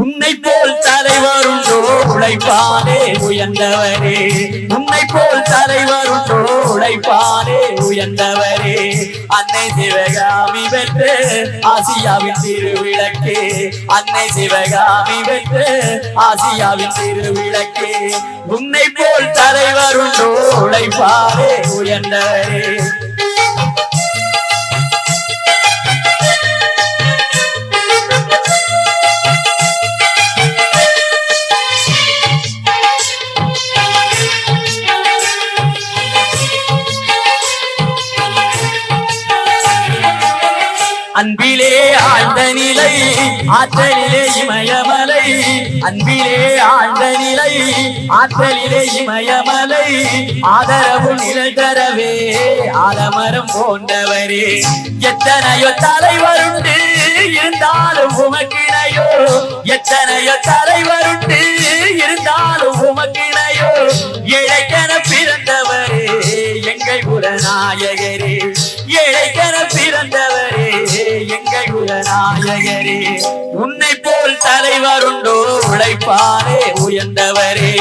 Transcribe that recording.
உன்னை போல் தலைவருண்டோ உழைப்பாலே உயர்ந்தவரே. உன்னை போல் தலைவருண்டோ உழைப்பாலே உயர்ந்தவரே. அன்னை சிவகாமி வென்று ஆசியாவின் திருவிளக்கே. அன்னை சிவகாமி வென்று ஆசியாவின் திருவிளக்கே. உன்னை போல் தலைவருண்டோ உழைப்பாலே உயர்ந்தவரே. அன்பிலே ஆழ்ந்த நிலை ஆற்றலிலே இமயமலை. அன்பிலே ஆழ்ந்த நிலை ஆற்றலிலே இமயமலை. ஆதரவு நிழல் தரவே ஆலமரம் போன்றவரே. எத்தனையோ தலைவருண்டு இருந்தாலும் உமக்கிணையோ. எத்தனையோ தலைவருண்டு இருந்தாலும் உமக்கிணையோ. இழைக்கன பிறந்தவரே எங்கள் குலநாயகரே. இழைக்கன பிற குலநாயகரே உன்னை போல் தலைவருண்டோ உழைப்பாரே உயர்ந்தவரே.